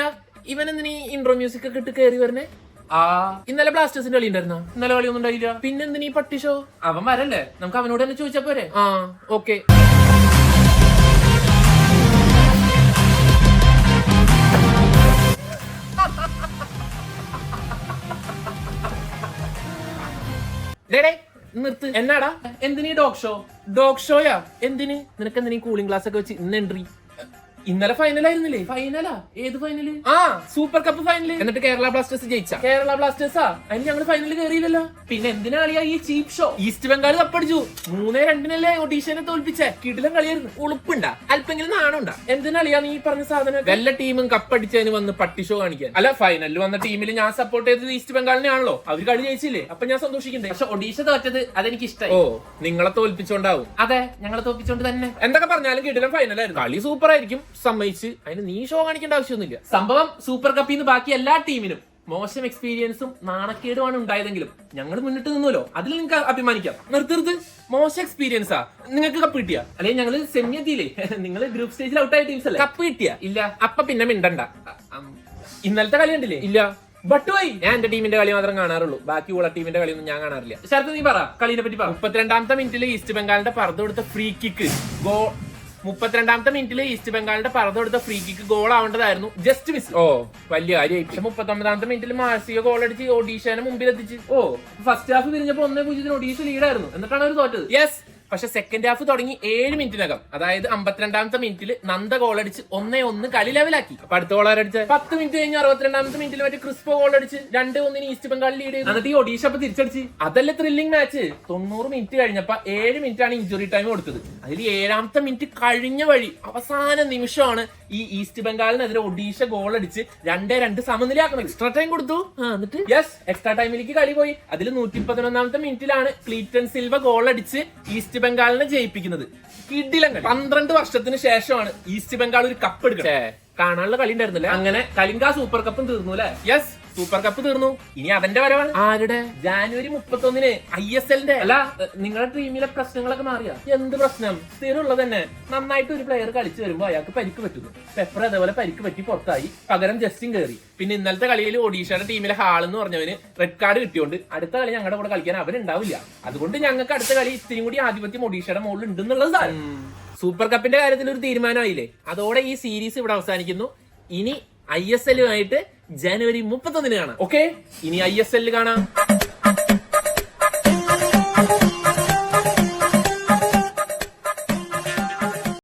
ഒക്കെ ഇട്ട് കയറി വരണേ ആ. ഇന്നലെ ബ്ലാസ്റ്റേഴ്സിന്റെ കളി ഉണ്ടായിരുന്നോ ഇന്നലെ കളി ഒന്നും ഉണ്ടായില്ല പിന്നെന്തിനീ പട്ടി ഷോ അവൻ വരല്ലേ? നമുക്ക് അവനോട് തന്നെ ചോദിച്ചാ പോരെ? ആ ഓക്കെ. ഡേടേ നിർത്ത്. എന്നാടാ? എന്തിനീ ഡോഗ് ഷോ ഡോഗ് ഷോയാ എന്തിന്? നിനക്ക് എന്തിനീ കൂളിംഗ് ഗ്ലാസ് ഒക്കെ വെച്ച് ഇന്ന് എൻട്രി ഇന്നലെ ഫൈനൽ ആയിരുന്നില്ലേ? ഫൈനലാ ഏത് ഫൈനൽ ആ. സൂപ്പർ കപ്പ് ഫൈനൽ എന്നിട്ട് കേരള ബ്ലാസ്റ്റേഴ്സ് ജയിച്ച? കേരള ബ്ലാസ്റ്റേഴ്സാ അതിന് ഞങ്ങൾ ഫൈനലിൽ കയറിയില്ലല്ലോ. പിന്നെ എന്തിനാ കളിയാ ഈ ചീപ്പ് ഷോ ഈസ്റ്റ് ബംഗാൾ കപ്പടിച്ചു മൂന്നേ രണ്ടിനല്ലേ ഒഡീഷനെ തോൽപ്പിച്ചേ. കിടിലം കളിയായിരുന്നു. ഉളുപ്പുണ്ടാ. അല്പെങ്കിലും നാണുണ്ടാ. എന്തിനാ കളിയാ നീ പറഞ്ഞ സാധനം? വല്ല ടീമും കപ്പടിച്ചതിന് വന്ന് പട്ടി ഷോ കാണിക്കാൻ. അല്ല ഫൈനലിൽ വന്ന ടീമിൽ ഞാൻ സപ്പോർട്ട് ചെയ്തത് ഈസ്റ്റ് ബംഗാളിനെ ആണല്ലോ. അവർ കളി ജയിച്ചില്ലേ? അപ്പൊ ഞാൻ സന്തോഷിക്കണ്ടേ? പക്ഷെ ഒഡീഷ തോറ്റത് അതെനിക്ക് ഇഷ്ടമായി ഓ നിങ്ങളെ തോൽപ്പിച്ചോണ്ടാവും. അതെ ഞങ്ങളെ തോൽപ്പിച്ചോണ്ട് തന്നെ. എന്തൊക്കെ പറഞ്ഞാലും കിടിലം ഫൈനലായിരുന്നു കളി സൂപ്പർ ആയിരിക്കും. സമ്മതിച്ച് അതിന് നീ ഷോ കാണിക്കേണ്ട ആവശ്യമൊന്നുമില്ല. സംഭവം സൂപ്പർ കപ്പിൽ നിന്ന് ബാക്കി എല്ലാ ടീമിനും മോശം എക്സ്പീരിയൻസും നാണക്കേടുമാണ് ഉണ്ടായതെങ്കിലും ഞങ്ങൾ മുന്നിട്ട് നിന്നല്ലോ. അതിൽ നിങ്ങൾക്ക് അഭിമാനിക്കാം. നിർത്തി നിർത്ത് മോശം എക്സ്പീരിയൻസാ നിങ്ങൾക്ക് കപ്പ് കിട്ടിയ. അല്ലെങ്കിൽ ഞങ്ങൾ സെമി എത്തിയില്ലേ? നിങ്ങൾ ഗ്രൂപ്പ് സ്റ്റേജിൽ ഔട്ടായ ടീംസ് അല്ലേ? കപ്പ് കിട്ടിയ. ഇല്ല. അപ്പൊ പിന്നെ മിണ്ടണ്ട. ഇന്നലത്തെ കളി കണ്ടില്ലേ? ഇല്ല. ബട്ട് പോയി ഞാൻ എന്റെ ടീമിന്റെ കളി മാത്രം കാണാറുള്ളൂ. ബാക്കി ഉള്ള ടീമിന്റെ കളിയൊന്നും ഞാൻ കാണാറില്ല. ശരത് നീ പറ. കളിനെ പറ്റി പറ. മുപ്പത്തിരണ്ടാമത്തെ മിനിറ്റിൽ ഈസ്റ്റ് ബംഗാളിന്റെ പറത് കൊടുത്ത ഫ്രീ കിക്ക് ഗോ മുപ്പത്തിരണ്ടാമത്തെ മിനിറ്റിൽ ഈസ്റ്റ് ബംഗാളിന്റെ പറത് കൊടുത്ത ഫ്രീ കിക്ക് ഗോൾ ആവേണ്ടതായിരുന്നു. ജസ്റ്റ് മിസ് ഓ വലിയ കാര്യമായി പക്ഷെ മുപ്പത്തൊമ്പതാമത്തെ മിനിറ്റിൽ മാസിക ഗോൾ അടിച്ച് ഒഡീഷനെ മുമ്പിൽ എത്തിച്ച് ഓ ഫസ്റ്റ് ഹാഫ് തിരിഞ്ഞപ്പോ ഒന്നേ പൂജ്യത്തിന് ഒഡീഷ ലീഡായിരുന്നു എന്നിട്ടാണ് അവർ തോറ്റത്. യെസ് പക്ഷെ സെക്കൻഡ് ഹാഫ് തുടങ്ങി ഏഴ് മിനിറ്റിനകം. അതായത് അമ്പത്തിരണ്ടാമത്തെ മിനിറ്റിൽ നന്ദ ഗോൾ അടിച്ച് ഒന്നേ ഒന്ന് കളി ലെവലാക്കി അപ്പൊ അടുത്ത ഗോൾ ആരടിച്ച് പത്ത് മിനിറ്റ് കഴിഞ്ഞ് അറുപത്തിരണ്ടാമത്തെ മിനിറ്റിൽ മറ്റേ ക്രിസ്പോ ഗോൾ അടിച്ച് രണ്ട് ഒന്നിന് ഈസ്റ്റ് ബംഗാൾ ലീഡ് ചെയ്തു. എന്നിട്ട് ഈ ഒഡീഷ അപ്പൊ തിരിച്ചടിച്ച്? അതല്ലേ ത്രില്ലിംഗ് മാച്ച് തൊണ്ണൂറ് മിനിറ്റ് കഴിഞ്ഞപ്പോ ഏഴ് മിനിറ്റ് ആണ് ഇഞ്ചുറി ടൈം കൊടുത്തത്. അതിൽ ഏഴാമത്തെ മിനിറ്റ് കഴിഞ്ഞ വഴി അവസാന നിമിഷമാണ് ഈ ഈസ്റ്റ് ബംഗാളിനെതിരെ ഒഡീഷ ഗോൾ അടിച്ച് രണ്ടേ രണ്ട് സമനിലയാക്കണം. എക്സ്ട്രാ ടൈം കൊടുത്തു. എന്നിട്ട്? യെസ് എക്സ്ട്രാ ടൈമിലേക്ക് കളി പോയി. അതിൽ നൂറ്റി പതിനൊന്നാമത്തെ മിനിറ്റിലാണ് ക്ലീറ്റൻ സിൽവ ഗോൾ അടിച്ച് ഈസ്റ്റ് ബംഗാളിനെ ജയിപ്പിക്കുന്നത്. കിഡിലങ്ങൾ കളി. പന്ത്രണ്ട് വർഷത്തിന് ശേഷമാണ് ഈസ്റ്റ് ബംഗാൾ ഒരു കപ്പ് എടുക്കുന്നത്. കാണാനുള്ള കളി ഉണ്ടായിരുന്നില്ല? അങ്ങനെ കലിംഗ സൂപ്പർ കപ്പും തീർന്നു അല്ലെ? യെസ് സൂപ്പർ കപ്പ് തീർന്നു. ഇനി അതിന്റെ വരവാണ്. ആരുടെ? ജാനുവരി മുപ്പത്തൊന്നിന് ഐ എസ് എല്ലിന്റെ. അല്ല നിങ്ങളുടെ ടീമിലെ പ്രശ്നങ്ങളൊക്കെ മാറിയ? എന്ത് പ്രശ്നം? സ്ഥിരമുള്ളത് തന്നെ. നന്നായിട്ട് ഒരു പ്ലെയർ കളിച്ചു വരുമ്പോ അയാൾക്ക് പരിക്ക് പറ്റുന്നു. പെപ്പർ അതേപോലെ പരിക്ക് പറ്റി പുറത്തായി. പകരം ജസ്റ്റിൻ കയറി പിന്നെ ഇന്നലത്തെ കളിയിൽ ഒഡീഷയുടെ ടീമിലെ ഹാൾ എന്ന് പറഞ്ഞവന് റെഡ് കാർഡ് കിട്ടിയോണ്ട് അടുത്ത കളി ഞങ്ങളുടെ കൂടെ കളിക്കാൻ അവരുണ്ടാവില്ല. അതുകൊണ്ട് ഞങ്ങൾക്ക് അടുത്ത കളി ഇത്തിരി കൂടി ആധിപത്യം ഒഡീഷയുടെ മുകളിൽ ഉണ്ടെന്നുള്ളത് സൂപ്പർ കപ്പിന്റെ കാര്യത്തിൽ ഒരു തീരുമാനമായില്ലേ? അതോടെ ഈ സീരീസ് ഇവിടെ അവസാനിക്കുന്നു. ഇനി ഐ എസ് എല്ലുമായിട്ട് ജനുവരി മുപ്പത്തൊന്നിന് കാണാം. ഓക്കെ ഇനി ഐ എസ് എല്ലിൽ കാണാം.